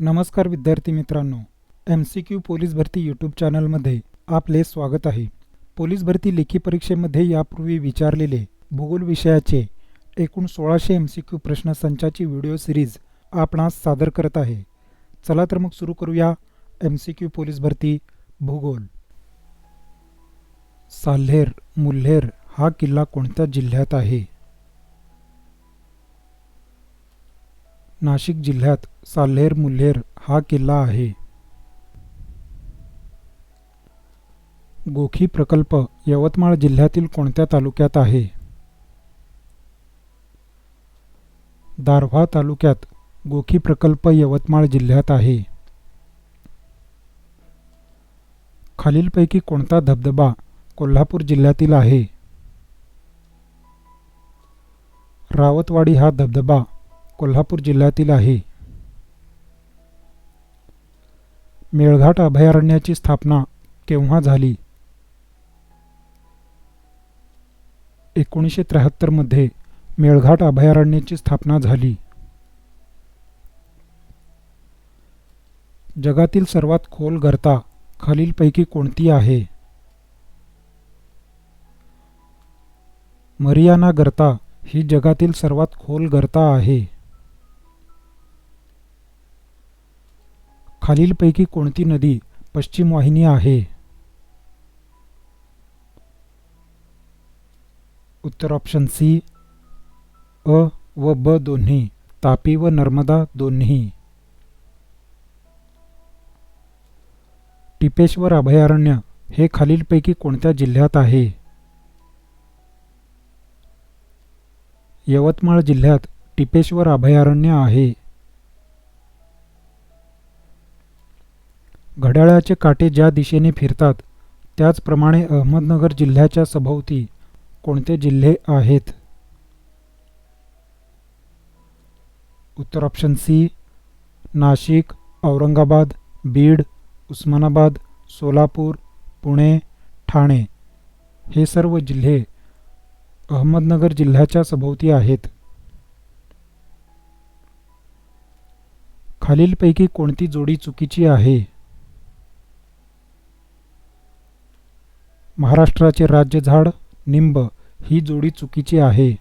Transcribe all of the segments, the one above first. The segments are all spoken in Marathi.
नमस्कार विद्यार्थी मित्रांनो एम सी क्यू पोलीस भरती यूट्यूब चॅनलमध्ये आपले स्वागत आहे. पोलीस भरती लेखी परीक्षेमध्ये यापूर्वी विचारलेले भूगोल विषयाचे एकूण सोळाशे एम सी क्यू प्रश्नसंचाची व्हिडिओ सिरीज आपणास सादर करत आहे. चला तर मग सुरू करूया एम सी क्यू पोलीस भरती भूगोल. साल्हेर मुल्हेर हा किल्ला कोणत्या जिल्ह्यात आहे? नाशिक जिल्ह्यात साल्हेर मुल्हेर हा किल्ला आहे. गोखी प्रकल्प यवतमाळ जिल्ह्यातील कोणत्या तालुक्यात आहे? दारव्हा तालुक्यात गोखी प्रकल्प यवतमाळ जिल्ह्यात आहे. खालीलपैकी कोणता धबधबा कोल्हापूर जिल्ह्यातील आहे? रावतवाडी हा धबधबा कोल्हापूर जिल्ह्यातील आहे. मेळघाट अभयारण्याची स्थापना केव्हा झाली? एकोणीसशे त्र्याहत्तरमध्ये मेळघाट अभयारण्याची स्थापना झाली. जगातील सर्वात खोल गर्ता खालीलपैकी कोणती आहे? मरियाना गर्ता ही जगातील सर्वात खोल गर्ता आहे. खालीलपैकी कोणती नदी पश्चिम वाहिनी आहे? उत्तर ऑप्शन सी अ व ब दोन्ही तापी व नर्मदा दोन्ही. टिपेश्वर अभयारण्य हे खालीलपैकी कोणत्या जिल्ह्यात आहे? यवतमाळ जिल्ह्यात टिपेश्वर अभयारण्य आहे. घड्याळाचे काटे ज्या दिशेने फिरतात त्याचप्रमाणे अहमदनगर जिल्ह्याच्या सभोवती कोणते जिल्हे आहेत? उत्तर ऑप्शन सी नाशिक औरंगाबाद बीड उस्मानाबाद सोलापूर पुणे ठाणे. हे सर्व जिल्हे अहमदनगर जिल्ह्याच्या सभोवती आहेत. खालीलपैकी कोणती जोडी चुकीची आहे? महाराष्ट्राचे राज्य झाड निंब ही जोडी चुकीची आहे.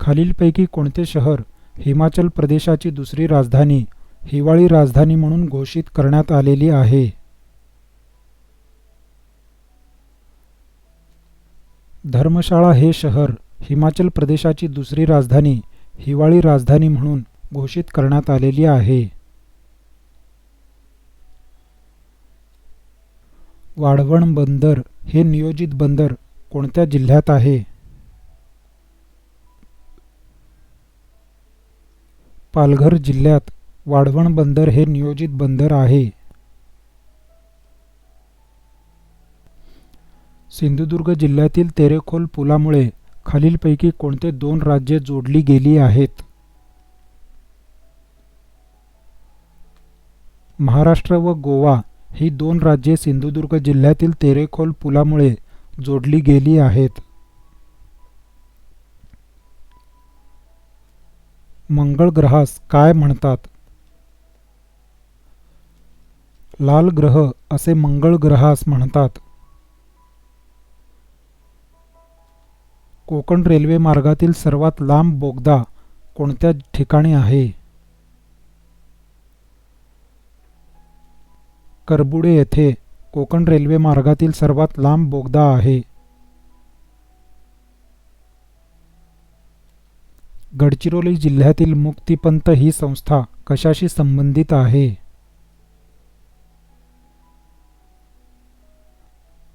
खालीलपैकी कोणते शहर हिमाचल प्रदेशाची दुसरी राजधानी हिवाळी राजधानी म्हणून घोषित करण्यात आलेली आहे? धर्मशाळा हे शहर हिमाचल प्रदेशाची दुसरी राजधानी हिवाळी राजधानी म्हणून घोषित करण्यात आलेली आहे. वाढवण बंदर हे नियोजित बंदर कोणत्या जिल्ह्यात आहे? पालघर जिल्ह्यात वाढवण बंदर हे नियोजित बंदर आहे. सिंधुदुर्ग जिल्ह्यातील तेरेखोल पुलामुळे खालीलपैकी कोणते दोन राज्ये जोडली गेली आहेत? महाराष्ट्र व गोवा ही दोन राज्ये सिंधुदुर्ग जिल्ह्यातील तेरेखोल पुलामुळे जोडली गेली आहेत. मंगळ ग्रहास काय म्हणतात? लाल ग्रह असे मंगळ ग्रहास म्हणतात. कोकण रेल्वे मार्गातील सर्वात लांब बोगदा कोणत्या ठिकाणी आहे? करबुडे येथे कोकण रेल्वे मार्गातील सर्वात लांब बोगदा आहे. गडचिरोली जिल्ह्यातील मुक्तिपंत ही संस्था कशाशी संबंधित आहे?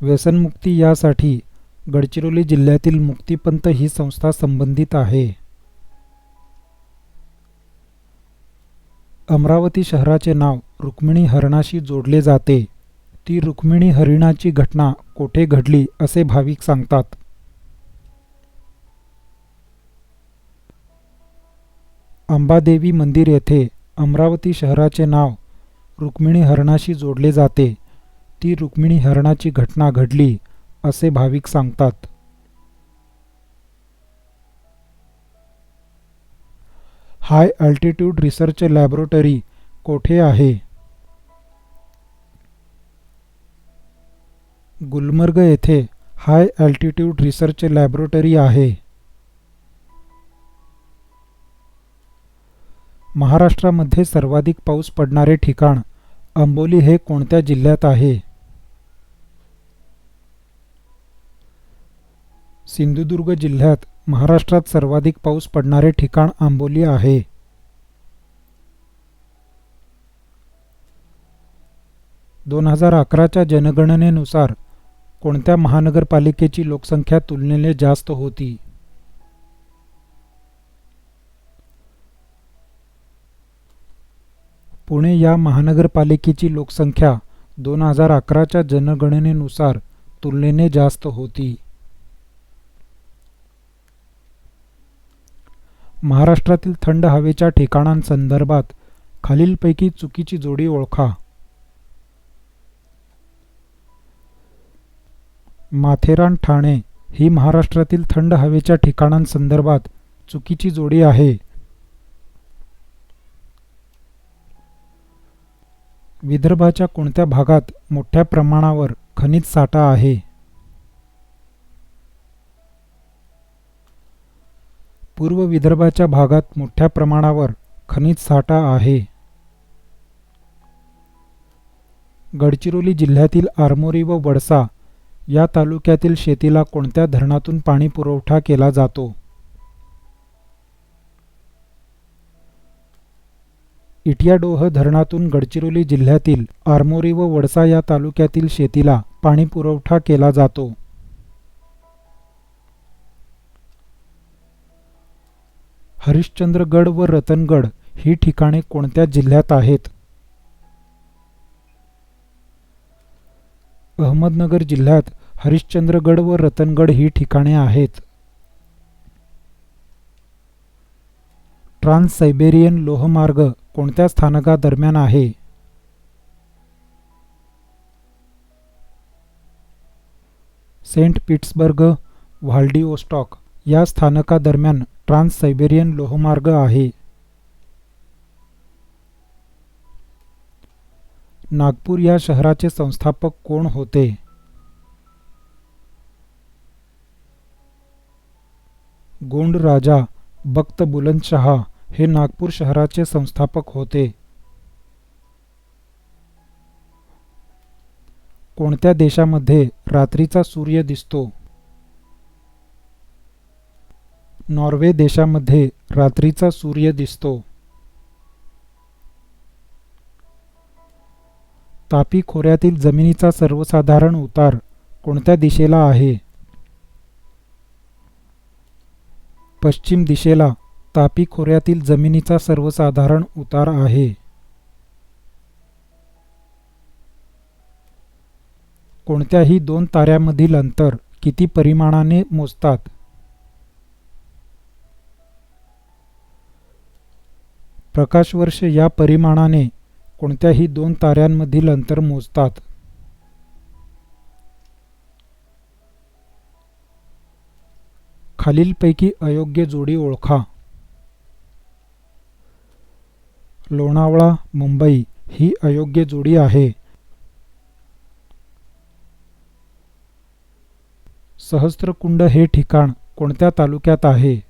व्यसनमुक्ती यासाठी गडचिरोली जिल्ह्यातील मुक्तिपंथ ही संस्था संबंधित आहे. अमरावती शहराचे नाव रुक्मिणी हरणाशी जोडले जाते. ती रुक्मिणी हरिणाची घटना कोठे घडली असे भाविक सांगतात. अंबादेवी मंदिर येथे अमरावती शहराचे नाव रुक्मिणी हरणाशी जोडले जाते. ती रुक्मिणी हरणाची घटना घडली असे भाविक सांगतात. हाय अल्टिट्यूड रिसर्च लॅबोरेटरी कोठे आहे? गुलमर्ग येथे हाय अल्टिट्यूड रिसर्च लॅबोरेटरी आहे. महाराष्ट्रामध्ये सर्वाधिक पाऊस पडणारे ठिकाण अंबोली हे कोणत्या जिल्ह्यात आहे? सिंधुदुर्ग जिल्ह्यात महाराष्ट्रात सर्वाधिक पाऊस पडणारे ठिकाण आंबोली आहे. दोन हजार अकराच्या जनगणनेनुसार कोणत्या महानगरपालिकेची लोकसंख्या तुलनेने जास्त होती? पुणे या महानगरपालिकेची लोकसंख्या दोन हजार अकराच्या जनगणनेनुसार तुलनेने जास्त होती. महाराष्ट्रातील थंड हवेच्या ठिकाणांसंदर्भात खालीलपैकी चुकीची जोडी ओळखा. माथेरान ठाणे ही महाराष्ट्रातील थंड हवेच्या ठिकाणांसंदर्भात चुकीची जोडी आहे. विदर्भाच्या कोणत्या भागात मोठ्या प्रमाणावर खनिज साठा आहे? पूर्व विदर्भाच्या भागात मोठ्या प्रमाणावर खनिज साठा आहे. गडचिरोली जिल्ह्यातील आरमोरी व वडसा या तालुक्यातील शेतीला कोणत्या धरणातून पाणी पुरवठा केला जातो? इटियाडोह धरणातून गडचिरोली जिल्ह्यातील आरमोरी व वडसा या तालुक्यातील शेतीला पाणी पुरवठा केला जातो. हरिश्चंद्रगड व रतनगड ही ठिकाणे कोणत्या जिल्ह्यात आहेत? अहमदनगर जिल्ह्यात हरिश्चंद्रगड व रतनगड ही ठिकाणे आहेत. ट्रान्स सायबेरियन लोहमार्ग कोणत्या स्थानकादरम्यान आहे? Saint Petersburg Vladivostok. या स्थानकादरम्यान ट्रान्स सायबेरियन लोहमार्ग आहे. नागपूर या शहराचे संस्थापक कोण होते? गोंड राजा बक्त बुलंदशहा हे नागपूर शहराचे संस्थापक होते. कोणत्या देशामध्ये रात्रीचा सूर्य दिसतो? नॉर्वे देशामध्ये रात्रीचा सूर्य दिसतो. तापी खोऱ्यातील जमिनीचा सर्वसाधारण उतार कोणत्या दिशेला आहे? पश्चिम दिशेला तापी खोऱ्यातील जमिनीचा सर्वसाधारण उतार आहे. कोणत्याही दोन ताऱ्यामधील अंतर किती परिमाणाने मोजतात? प्रकाशवर्ष या परिमाणाने कोणत्याही दोन ताऱ्यांमधील अंतर मोजतात. खालीलपैकी अयोग्य जोडी ओळखा. लोणावळा मुंबई ही अयोग्य जोडी आहे. सहस्त्रकुंड हे ठिकाण कोणत्या तालुक्यात आहे?